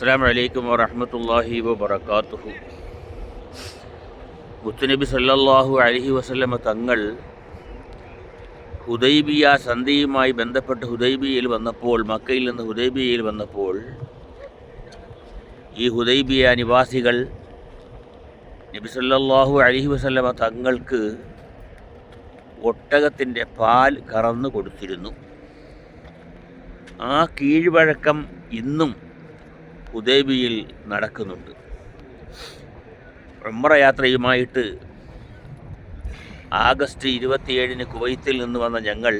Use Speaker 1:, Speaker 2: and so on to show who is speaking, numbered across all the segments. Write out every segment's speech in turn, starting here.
Speaker 1: അസ്സാം വലൈക്കും വറഹമത്തല്ലാഹി വബർക്കാത്തുഹു മുത്തുനബി സല്ലാഹു അലഹി വസ്ലമ തങ്ങൾ ഹുദൈബിയ സന്ധിയുമായി ബന്ധപ്പെട്ട് ഹുദൈബിയയിൽ വന്നപ്പോൾ മക്കയിൽ നിന്ന് ഹുദൈബിയയിൽ വന്നപ്പോൾ ഈ ഹുദൈബിയ നിവാസികൾ നബി സല്ലാഹു അലഹി വസ്ലമ തങ്ങൾക്ക് ഒട്ടകത്തിന്റെ പാൽ കറന്നു കൊടുത്തിരുന്നു. ആ കീഴ്വഴക്കം ഇന്നും ഹുദൈബിയിൽ നടക്കുന്നുണ്ട്. ഉമ്ര യാത്രയുമായിട്ട് ആഗസ്റ്റ് ഇരുപത്തിയേഴിന് കുവൈത്തിൽ നിന്ന് വന്ന ഞങ്ങൾ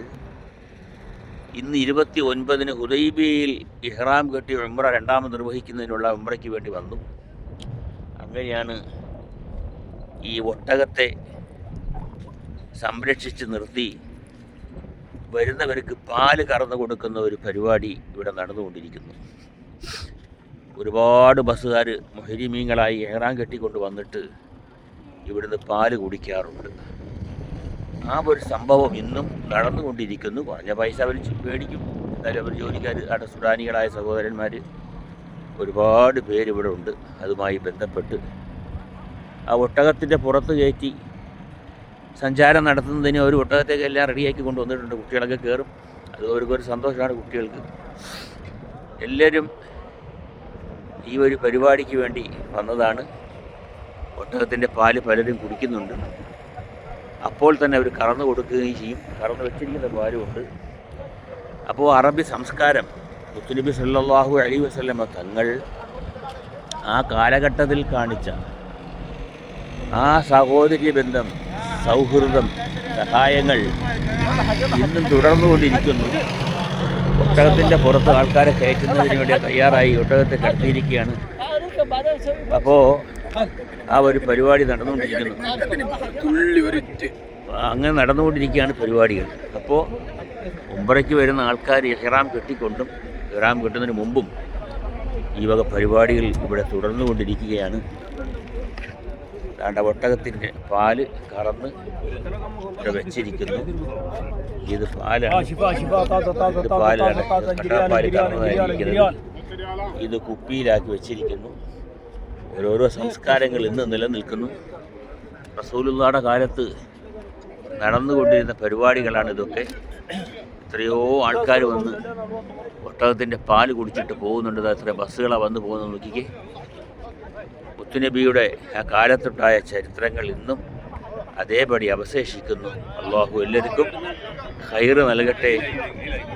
Speaker 1: ഇന്ന് ഇരുപത്തി ഒൻപതിന് ഹുദൈബിയയിൽ ഇഹ്റാം കെട്ടി ഉമ്ര രണ്ടാമത് നിർവഹിക്കുന്നതിനുള്ള ഉമ്രയ്ക്ക് വേണ്ടി വന്നു. അങ്ങനെയാണ് ഈ ഒട്ടകത്തെ സംരക്ഷിച്ച് നിർത്തി വരുന്നവർക്ക് പാൽ കറന്നു കൊടുക്കുന്ന ഒരു പരിപാടി ഇവിടെ നടന്നുകൊണ്ടിരിക്കുന്നു. ഒരുപാട് ബസ്സുകാർ മുഹരിമീങ്ങളായി ഏറാൻ കെട്ടിക്കൊണ്ട് വന്നിട്ട് ഇവിടുന്ന് പാൽ കുടിക്കാറുണ്ട്. ആ ഒരു സംഭവം ഇന്നും നടന്നുകൊണ്ടിരിക്കുന്നു. കുറഞ്ഞ പൈസ അവർ മേടിക്കും. എന്നാലും അവർ ജോലിക്കാർ അവിടെ സുഡാനികളായ സഹോദരന്മാർ ഒരുപാട് പേരിവിടെ ഉണ്ട്. അതുമായി ബന്ധപ്പെട്ട് ആ ഒട്ടകത്തിന്റെ പുറത്ത് കയറ്റി സഞ്ചാരം നടത്തുന്നതിന് ഒരു ഒട്ടകത്തേക്ക് എല്ലാം റെഡിയാക്കി കൊണ്ടുവന്നിട്ടുണ്ട്. കുട്ടികളൊക്കെ കയറും. അത് അവർക്കൊരു സന്തോഷമാണ് കുട്ടികൾക്ക്. എല്ലാവരും ഈ ഒരു പരിപാടിക്ക് വേണ്ടി വന്നതാണ്. ഒട്ടകത്തിന്റെ പാൽ പലരും കുടിക്കുന്നുണ്ട്. അപ്പോൾ തന്നെ അവർ കറന്നു കൊടുക്കുകയും ചെയ്യും. കറന്നു വെച്ചിരിക്കുന്ന പാലുമുണ്ട് അപ്പോൾ അറബി സംസ്കാരം മുത്തുനബി സല്ലാഹു അലി വസ്ലമ തങ്ങൾ ആ കാലഘട്ടത്തിൽ കാണിച്ച ആ സഹോദര്യ ബന്ധം സൗഹൃദം സഹായങ്ങൾ ഇന്നും തുടർന്നുകൊണ്ടിരിക്കുന്നു. ഒട്ടകത്തിന്റെ പുറത്ത് ആൾക്കാരെ കയറ്റുന്നതിന് വേണ്ടി തയ്യാറായി ഒട്ടകത്തെ കടത്തിയിരിക്കുകയാണ്. അപ്പോൾ ആ ഒരു പരിപാടി നടന്നുകൊണ്ടിരിക്കുന്നു. അങ്ങനെ നടന്നുകൊണ്ടിരിക്കുകയാണ് പരിപാടികൾ. അപ്പോൾ ഉംറയ്ക്ക് വരുന്ന ആൾക്കാർ ഇഹ്റാം കെട്ടിക്കൊണ്ടും ഇഹ്റാം കെട്ടുന്നതിന് മുമ്പും ഈ വക പരിപാടികൾ ഇവിടെ തുടർന്നുകൊണ്ടിരിക്കുകയാണ്. ദാണ്ട ഒട്ടകത്തിന്റെ പാൽ കറന്ന് വെച്ചിരിക്കുന്നു. ഇത് പാലാണ്. ഇത് പാലാണ്. കട്ടാപ്പാൽ കറന്നതായിരിക്കുന്നത് ഇത് കുപ്പിയിലാക്കി വെച്ചിരിക്കുന്നു. ഓരോരോ സംസ്കാരങ്ങൾ ഇന്ന് നിലനിൽക്കുന്നു. റസൂലുള്ളാടെ കാലത്ത് നടന്നുകൊണ്ടിരുന്ന പരിപാടികളാണ് ഇതൊക്കെ. എത്രയോ ആൾക്കാർ വന്ന് ഒട്ടകത്തിന്റെ പാൽ കുടിച്ചിട്ട് പോകുന്നുണ്ട്. എത്ര ബസ്സുകളാണ് വന്ന് പോകുന്നത് നോക്കിക്കേ. മുത്തുനബിയുടെ ആ കാലത്തുണ്ടായ ചരിത്രങ്ങൾ ഇന്നും അതേപടി അവശേഷിക്കുന്നു. അള്ളാഹു എല്ലാവർക്കും ഹൈറ് നൽകട്ടെ.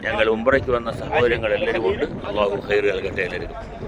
Speaker 1: ഞങ്ങൾ ഉംറയ്ക്ക് വന്ന സഹോദരങ്ങൾ എല്ലാവരും കൊണ്ട് അള്ളാഹു ഹൈറ് നൽകട്ടെ എല്ലാവർക്കും.